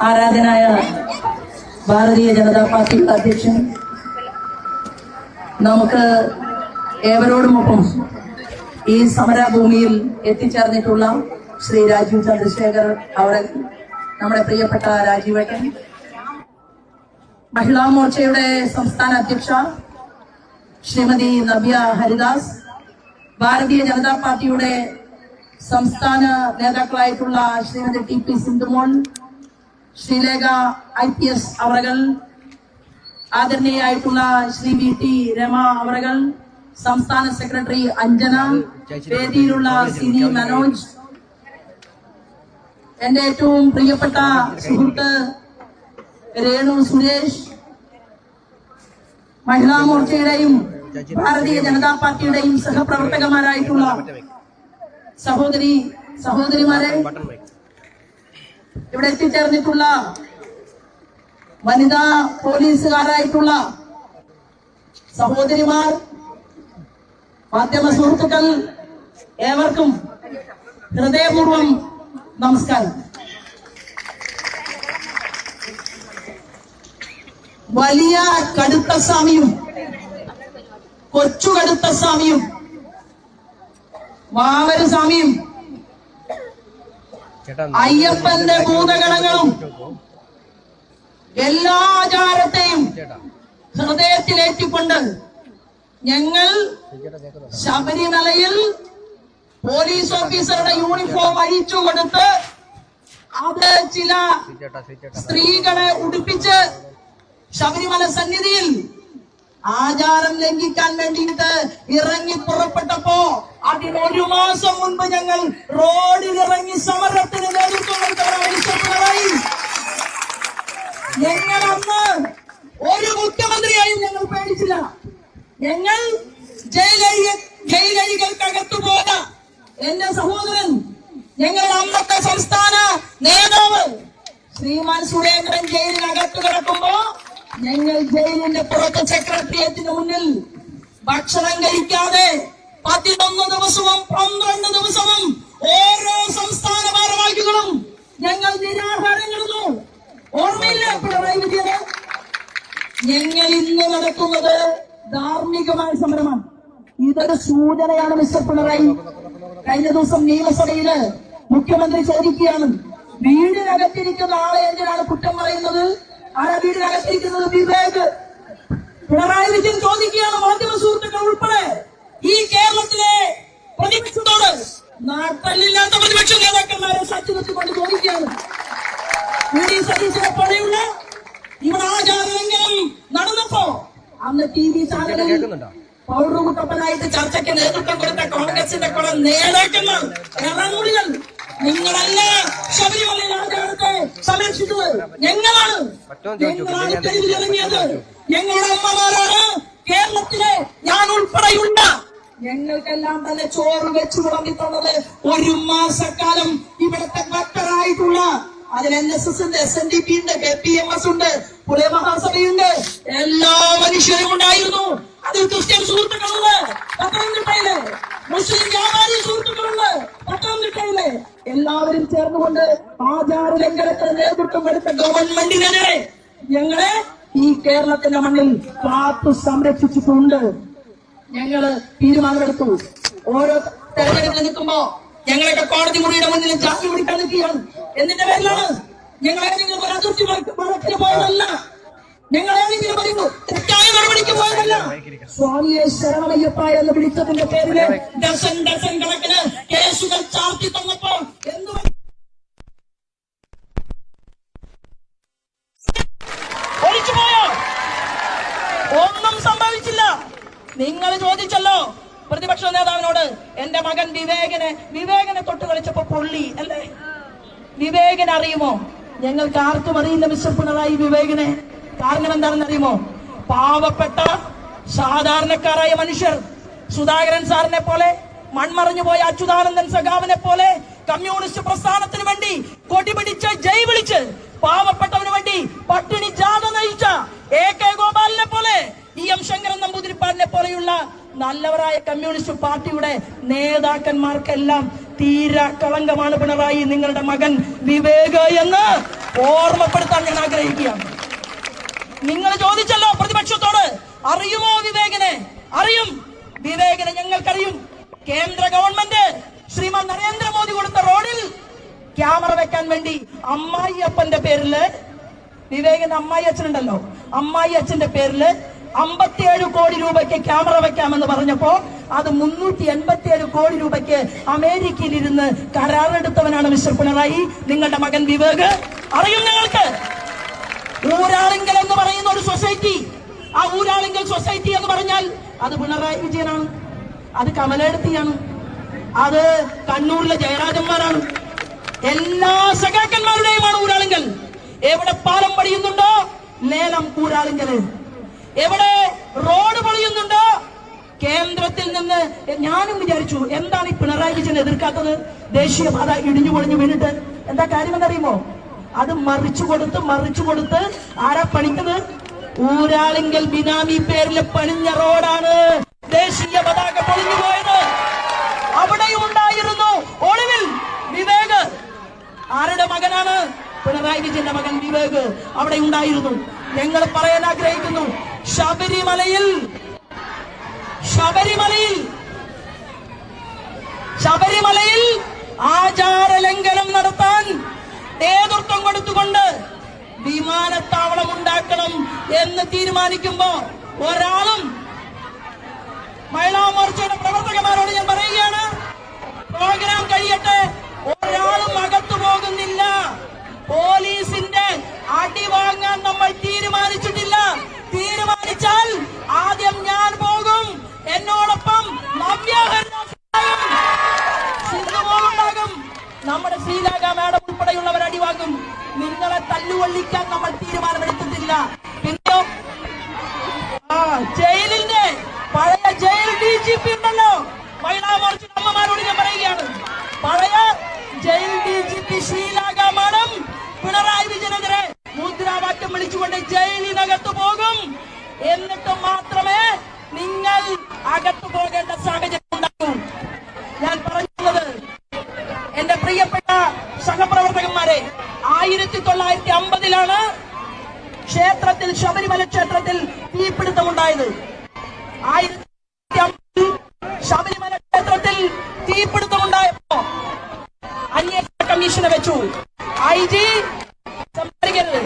ആരാധനായ ഭാരതീയ ജനതാ പാർട്ടിയുടെ അധ്യക്ഷൻ. നമുക്ക് ഏവരോടുമൊപ്പം ഈ സമരഭൂമിയിൽ എത്തിച്ചേർന്നിട്ടുള്ള ശ്രീ രാജീവ് ചന്ദ്രശേഖർ അവിടെ നമ്മുടെ പ്രിയപ്പെട്ട രാജീവേട്ടൻ മഹിളാ മോർച്ചയുടെ സംസ്ഥാന അധ്യക്ഷ ശ്രീമതി നവ്യ ഹരിദാസ് ഭാരതീയ ജനതാ പാർട്ടിയുടെ സംസ്ഥാന നേതാക്കളായിട്ടുള്ള Shrimati T P Sindhumol Sreelekha I P S അവറകൾ ആദരണീയായിട്ടുള്ള ശ്രീ വി ടി രമ അവറകൾ സംസ്ഥാന സെക്രട്ടറി അഞ്ജന വേദിയിലുള്ള സിനി മനോജ്. എന്റെ ഏറ്റവും പ്രിയപ്പെട്ട സുഹൃത്ത് രേണു സുരേഷ് മഹിളാ മോർച്ചയുടെയും ഭാരതീയ ജനതാ പാർട്ടിയുടെയും സഹപ്രവർത്തകന്മാരായിട്ടുള്ള സഹോദരി സഹോദരിമാരെ ഇവിടെ എത്തിച്ചേർന്നിട്ടുള്ള വനിതാ പോലീസുകാരായിട്ടുള്ള സഹോദരിമാർ മാധ്യമ സുഹൃത്തുക്കൾ ഏവർക്കും ഹൃദയപൂർവം നമസ്കാരം. വലിയ കടുത്ത സ്വാമിയും കൊച്ചു കടുത്ത സ്വാമിയും വാവര് സ്വാമിയും അയ്യപ്പന്റെ ഭൂതഗണങ്ങളും എല്ലാ ആചാരത്തെയും ഹൃദയത്തിലേറ്റിക്കൊണ്ട് ഞങ്ങൾ ശബരിമലയിൽ പോലീസ് ഓഫീസറുടെ യൂണിഫോം അഴിച്ചു കൊടുത്ത് അത് ചില സ്ത്രീകളെ ഉടുപ്പിച്ച് ശബരിമല സന്നിധിയിൽ ആചാരം ലംഘിക്കാൻ വേണ്ടിയിട്ട് ഇറങ്ങി പുറപ്പെട്ടപ്പോ അതിന് ഒരു മാസം മുൻപ് ഞങ്ങൾ റോഡിൽ ഇറങ്ങി സമരത്തിന് നേതൃത്വം കൊടുത്തവരായി ഞങ്ങൾ അന്ന് ഒരു മുഖ്യമന്ത്രിയായും ഞങ്ങൾ പേടിച്ചില്ല. ഞങ്ങൾ ജയിലരികൾക്കകത്തു പോയ എന്റെ സഹോദരൻ ഞങ്ങളുടെ അന്നത്തെ സംസ്ഥാന നേതാവ് ശ്രീമാൻ സുരേന്ദ്രൻ ഞങ്ങൾ ജയിലിന്റെ പുറത്ത് സെക്രട്ടേറിയറ്റിന് മുന്നിൽ ഭക്ഷണം കഴിക്കാതെ പതിനൊന്ന് ദിവസവും പന്ത്രണ്ട് ദിവസവും ഓരോ സംസ്ഥാന ഭാരവാഹികളും ഞങ്ങൾ നിരാഹാരം കിടന്നു ഓർമ്മയില്ല പിണറായി വിജയന്? ഞങ്ങൾ ഇന്ന് നടത്തുന്നത് ധാർമ്മികമായ സമരമാണ്. ഇതൊരു സൂചനയാണ് മിസ്റ്റർ പിണറായി. കഴിഞ്ഞ ദിവസം നിയമസഭയിൽ മുഖ്യമന്ത്രി ചോദിക്കുകയാണ് വീടിനകത്തിരിക്കുന്ന ആളെ എന്തിനാണ് കുറ്റം പറയുന്നത്? ആരാ വീടിനകത്തിരിക്കുന്നത് വിവേക്. പിണറായി വിജയൻ ചോദിക്കുകയാണ് മാധ്യമ സുഹൃത്തുക്കൾ ഉൾപ്പെടെ. ഈ കേരളത്തിലെ പ്രതിപക്ഷത്തോട് നാട്ടല്ലില്ലാത്ത പ്രതിപക്ഷ നേതാക്കന്മാരെ നിർത്തിക്കൊണ്ട് ചോദിക്കുകയാണ്. വി ഡി സതീശനെ പോലെയുള്ള ഇവിടെ ആചാരലംഘനം നടന്നപ്പോ അന്ന് ടി വി ചാനലിൽ പൗഡർ കുട്ടപ്പനായിട്ട് ചർച്ചയ്ക്ക് നേതൃത്വം കൊടുത്ത കോൺഗ്രസിന്റെ കുറെ നേതാക്കന്മാർ നിങ്ങളല്ല ശബരിമലയിൽ ആചാരത്തെ സംരക്ഷിച്ചത് ഞങ്ങളാണ്. ഞങ്ങളാണ് തെരുവിലിറങ്ങിയത്. ഞങ്ങളുടെ അമ്മമാരാണ്. കേരളത്തിലെ ഞാൻ ഉൾപ്പെടെയുള്ള ഞങ്ങൾക്കെല്ലാം തന്നെ ചോറ് വെച്ചു വിളമ്പി തന്നത് ഒരു മാസക്കാലം ഇവിടുത്തെ ഭക്തരായിട്ടുള്ള അതിൽ എൻ എസ് എസിന്റെ എസ് എൻ ഡി പി ഉണ്ട് പി എം എസ് ഉണ്ട് പുളിയ മഹാസഭയുണ്ട്. എല്ലാ മനുഷ്യരും ഉണ്ടായിരുന്നു. അതിൽ ക്രിസ്ത്യൻ സുഹൃത്തുക്കളുണ്ട്. പത്തനംതിട്ടയിൽ മുസ്ലിം വ്യാപാരി സുഹൃത്തുക്കളുണ്ട്. എല്ലാവരും ചേർന്നുകൊണ്ട് ആചാര ലംഘനത്തിന് നേതൃത്വം എടുത്ത ഗവൺമെന്റിനെ ഞങ്ങളെ ഈ കേരളത്തിന്റെ മണ്ണിൽ കാത്തു സംരക്ഷിച്ചിട്ടുണ്ട്. ഞങ്ങൾ തീരുമാനമെടുത്തു. ഓരോ തെരഞ്ഞെടുപ്പിൽ നിൽക്കുമ്പോ ഞങ്ങളൊക്കെ കോടതി മുറിയുടെ മുന്നിൽ ജാമ്യം പിടിക്കാൻ നിൽക്കുകയാണ്. എന്നിന്റെ പേരിലാണ്? ഞങ്ങളെ നിങ്ങൾ അതിർത്തി പോയതല്ല. ഞങ്ങൾ ഏതെങ്കിലും ഒരു തെറ്റായ നടപടിക്ക് പോയതല്ല. സ്വാമിയെ ശരണമയ്യപ്പ എന്ന് വിളിച്ചതിന്റെ പേരിൽ ഡസൻ ഡസൻ കണക്കിന് കേസുകൾ ചാർത്തി തന്നപ്പോൾ എന്ത് ഒഴിച്ചുപോയോ ഒന്നും സംഭവിച്ചില്ല. നിങ്ങൾ ചോദിച്ചല്ലോ പ്രതിപക്ഷ നേതാവിനോട് എന്റെ മകൻ വിവേകനെ വിവേകനെ തൊട്ട് കളിച്ചപ്പോ പൊള്ളി അല്ലേ? വിവേകനെ അറിയുമോ? ഞങ്ങൾക്ക് ആർക്കും അറിയില്ല മിസ്റ്റർ പിണറായി വിവേകനെ. കാരണം എന്താണെന്ന് അറിയുമോ? പാവപ്പെട്ട സാധാരണക്കാരായ മനുഷ്യർ സുധാകരൻ സാറിനെ പോലെ മൺമറഞ്ഞു പോയ അച്യുതാനന്ദൻ സഖാവിനെ പോലെ കമ്മ്യൂണിസ്റ്റ് പ്രസ്ഥാനത്തിന് വേണ്ടി കൊടിപിടിച്ച് ജയ് വിളിച്ച് പാവപ്പെട്ടവന് വേണ്ടി പട്ടിണി ജാഥ നയിച്ച എ കെ ഗോപാലിനെ പോലെ ഇ എം ശങ്കരൻ നമ്പൂതിരിപ്പാടിനെ പോലെയുള്ള നല്ലവരായ കമ്മ്യൂണിസ്റ്റ് പാർട്ടിയുടെ നേതാക്കന്മാർക്കെല്ലാം തീര കളങ്കമാണ് പിണറായി. നിങ്ങളുടെ മകൻ വിവേക് എന്ന് ഓർമ്മപ്പെടുത്താൻ ഞാൻ ആഗ്രഹിക്കുകയാണ്. നിങ്ങൾ ചോദിച്ചല്ലോ പ്രതിപക്ഷത്തോട്. അറിയുമോ വിവേകനെ? അറിയും. വിവേകനെ ഞങ്ങൾക്കറിയും. കേന്ദ്ര ഗവൺമെന്റ് ശ്രീമാൻ നരേന്ദ്രമോദി കൊടുത്ത റോഡിൽ ക്യാമറ വെക്കാൻ വേണ്ടി അമ്മായി അപ്പന്റെ പേരിൽ വിവേകൻ അമ്മായി അച്ഛനുണ്ടല്ലോ അമ്മായി അച്ഛന്റെ പേരിൽ അമ്പത്തിയേഴ് കോടി രൂപയ്ക്ക് ക്യാമറ വെക്കാമെന്ന് പറഞ്ഞപ്പോ അത് മുന്നൂറ്റി എൺപത്തിയേഴ് കോടി രൂപയ്ക്ക് അമേരിക്കയിൽ ഇരുന്ന് കരാറെടുത്തവനാണ് മിസ്റ്റർ പിണറായി. നിങ്ങളുടെ മകൻ വിവേക്. അറിയും ഞങ്ങൾക്ക്. ഊരാളിങ്കൽ എന്ന് പറയുന്ന ഒരു സൊസൈറ്റി ആ ഊരാളിങ്കൽ സൊസൈറ്റി എന്ന് പറഞ്ഞാൽ അത് പിണറായി വിജയനാണ്. അത് കമലെടുത്തിയാണ്. അത് കണ്ണൂരിലെ ജയരാജന്മാരാണ്. എല്ലാ സഖാക്കന്മാരുടെയുമാണ് ഊരാളിങ്കൽ. എവിടെ പാലം പണിയുന്നുണ്ടോ? ലേലം ഊരാളിങ്കൽ. എവിടെ റോഡ് പണിയുന്നുണ്ടോ? കേന്ദ്രത്തിൽ നിന്ന് ഞാനും വിചാരിച്ചു എന്താണ് ഈ പിണറായി വിജയൻ എതിർക്കാത്തത്? ദേശീയപാത ഇടിഞ്ഞു പൊളിഞ്ഞു വീണിട്ട്. എന്താ കാര്യമെന്നറിയുമോ അത് മറിച്ചു കൊടുത്ത് മറിച്ചു കൊടുത്ത് ആരാ പണിക്കുന്നത്? ഊരാളിങ്കൽ ബിനാമി പേരിൽ പണിഞ്ഞ റോഡാണ്. ദേശീയ പതാക പൊളിഞ്ഞു പോയത്. അവിടെയും ഉണ്ടായിരുന്നു ഒളിവിൽ വിവേക്. ആരുടെ മകനാണ്? പിണറായി വിജയന്റെ മകൻ വിവേക്. അവിടെ ഉണ്ടായിരുന്നു. ഞങ്ങൾ പറയാൻ ആഗ്രഹിക്കുന്നു ശബരിമലയിൽ ശബരിമലയിൽ ശബരിമലയിൽ തീരുമാനിക്കുമ്പോ ഒരാളും മഹിളാ മോർച്ചയുടെ പ്രവർത്തകന്മാരോട് ഞാൻ പറയുകയാണ് പ്രോഗ്രാം കഴിയട്ടെ ഒരാളും അകത്തു പോകുന്നില്ല. പോലീസിന്റെ അടി വാങ്ങാൻ നമ്മൾ തീരുമാനിച്ചിട്ടില്ല. തീരുമാനിച്ചാൽ ആദ്യം ഞാൻ പോകും എന്നോടൊപ്പം നവ്യ. നമ്മുടെ ശ്രീലാക മാഡം ഉൾപ്പെടെയുള്ളവർ അടിവാങ്ങും നിങ്ങളെ തല്ലുകൊള്ളിക്കാൻ നമ്മൾ തീരുമാനമെടുത്തിട്ടില്ല പിന്നെയോ ആ ജയിലിന്റെ പഴയ ജയിൽ ഡി ജി പി ഉണ്ടല്ലോ മഹിളാ മോർച്ച അമ്മമാരോട് ഞാൻ പറയുകയാണ് പഴയ jail D G P Sreelekha madam Pinarayi വിജയനെതിരെ മുദ്രാവാക്യം വിളിച്ചുകൊണ്ട് ജയിലിനകത്ത് പോകും എന്നിട്ട് മാത്രമേ നിങ്ങൾ അകത്തു പോകേണ്ട സാഹചര്യം ഉണ്ടാകൂ ഞാൻ പറഞ്ഞത് എന്റെ പ്രിയപ്പെട്ട സഹപ്രവർത്തകന്മാരെ ആയിരത്തി തൊള്ളായിരത്തി അമ്പതിലാണ് ക്ഷേത്രത്തിൽ ശബരിമല ക്ഷേത്രത്തിൽ തീപിടുത്തമുണ്ടായത്. ആയിരത്തി അമ്പതിൽ ശബരിമല ക്ഷേത്രത്തിൽ തീപിടുത്തമുണ്ടായപ്പോ അന്വേഷണ കമ്മീഷനെ വെച്ചു. ഐ ജി സംസാരിക്കരുത്.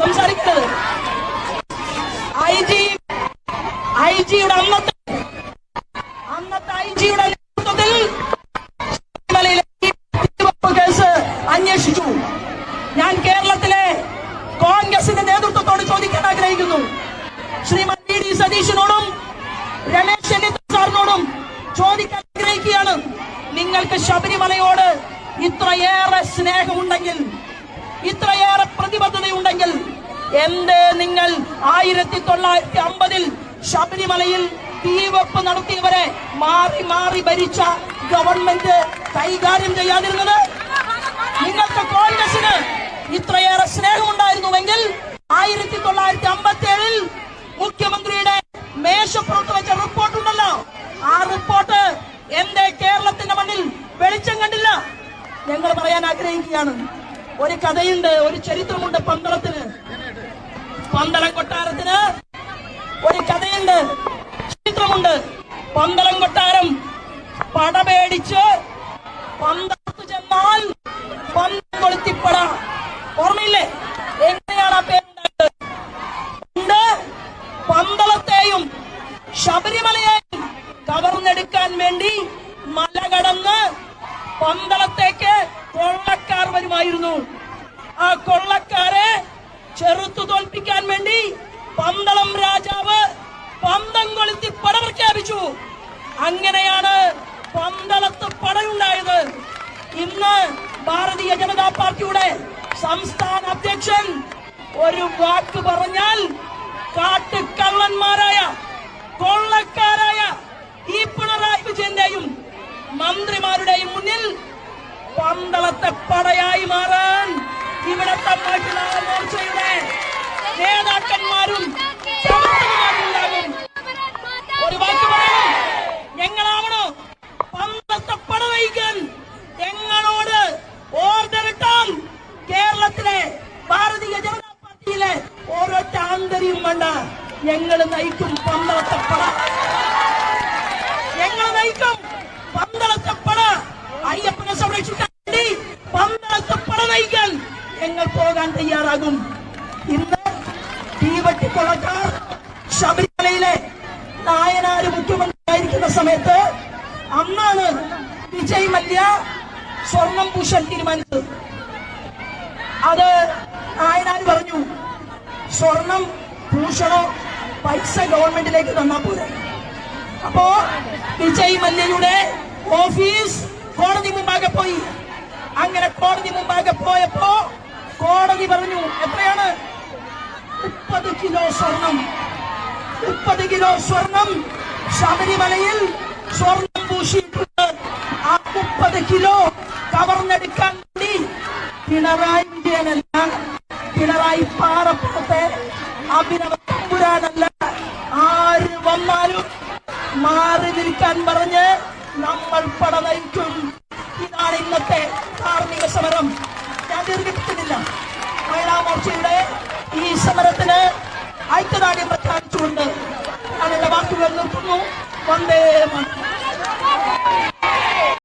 സംസാരിക്കരുത്. ഐ ജി ഐ ജിയുടെ അന്നത്തെ അന്നത്തെ ഐ ജിയുടെ സ്നേഹമുണ്ടെങ്കിൽ ഇത്രയേറെ പ്രതിബദ്ധതയുണ്ടെങ്കിൽ എന്ത് നിങ്ങൾ ആയിരത്തി തൊള്ളായിരത്തി അമ്പതിൽ ശബരിമലയിൽ തീവെപ്പ് നടത്തിയവരെ മാറി മാറി ഭരിച്ച ഗവൺമെന്റ് കൈകാര്യം ചെയ്യാതിരുന്നത് നിങ്ങൾക്ക് കോൺഗ്രസിന് ഇത്രയേറെ സ്നേഹമുണ്ടായിരുന്നുവെങ്കിൽ ആയിരത്തി തൊള്ളായിരത്തി അമ്പത്തി ഏഴിൽ മുഖ്യമന്ത്രിയുടെ മേശപ്പുറത്ത് വെച്ച റിപ്പോർട്ട് ഉണ്ടല്ലോ ആ റിപ്പോർട്ട് എന്റെ കേരളത്തിന്റെ മണ്ണിൽ വെളിച്ചം കണ്ടില്ല ഞങ്ങൾ പറയാൻ ആഗ്രഹിക്കുകയാണ്. ഒരു കഥയുണ്ട് ഒരു ചരിത്രമുണ്ട് പന്തളത്തിന്. പന്തളം കൊട്ടാരത്തിന് ഒരു കഥയുണ്ട് ചരിത്രമുണ്ട്. പന്തളം കൊട്ടാരം പടപേടിച്ച് പന്തളത്ത് ചെന്നാൽ പന്തം കൊളുത്തിപ്പട ഓർമ്മയില്ലേ എങ്ങനെയാണ് ആ പേരുണ്ടായത് പണ്ട് പന്തളത്തെയും ശബരിമലയെയും കവർന്നെടുക്കാൻ വേണ്ടി മല കടന്ന് പന്തളത്തേക്ക് കൊള്ളക്കാർ വരുമായിരുന്നു ആ കൊള്ളക്കാരെ തോൽപ്പിക്കാൻ വേണ്ടി പന്തളം രാജാവ് പന്തം കൊളുത്തി പട പ്രഖ്യാപിച്ചു. അങ്ങനെയാണ് പന്തളത്ത് പടയുണ്ടായത്. ഇന്ന് ഭാരതീയ ജനതാ പാർട്ടിയുടെ സംസ്ഥാന അധ്യക്ഷൻ ഒരു വാക്ക് പറഞ്ഞാൽ കാട്ടുകള്ളന്മാരായ കൊള്ളക്കാരായ ഈ പിണറായി വിജയന്റെയും മന്ത്രിമാരുടെയും മുന്നിൽ പന്തളത്തെ പടയായി മാറാൻ ഇവിടത്തെ മഹിളാ മോർച്ചയുടെ നേതാക്കന്മാരും ഒരു വാക്ക് ഞങ്ങളോട് ഓർഡർ കേരളത്തിലെ ഞങ്ങൾ നയിക്കും ഞങ്ങൾ നയിക്കും അയ്യപ്പനെ ഞങ്ങൾ പോകാൻ തയ്യാറാകും. ഇന്ന് തീവട്ടിക്കൊള്ളക്കാർ ശബരിമലയിലെ നായനാര് മുഖ്യമന്ത്രിയായിരിക്കുന്ന സമയത്ത് അന്നാണ് വിജയ് മല്യ സ്വർണം പൂശൻ തീരുമാനിച്ചത്. അത് നായനാർ പറഞ്ഞു സ്വർണം ഭൂഷണോ പൈസ ഗവൺമെന്റിലേക്ക് തന്നാ പോലെ അപ്പോ വിജയ് മല്യയുടെ ഓഫീസ് കോടതി മുമ്പാകെ പോയി. അങ്ങനെ കോടതി മുമ്പാകെ പോയപ്പോ കോടതി പറഞ്ഞു എത്രയാണ്? മുപ്പത് കിലോ സ്വർണം. മുപ്പത് കിലോ സ്വർണം ശബരിമലയിൽ സ്വർണം പൂശിയിട്ടുണ്ട്. ആ മുപ്പത് കിലോ കവർന്നെടുക്കാൻ വേണ്ടി പിണറായി വിജയനല്ല പിണറായി പാറപ്പുറത്തെ അഭിനവ തമ്പുരാനല്ല ആര് വന്നാലും മാറി നിൽക്കാൻ പറഞ്ഞ് നമ്മൾ പട നയിക്കും. वंदे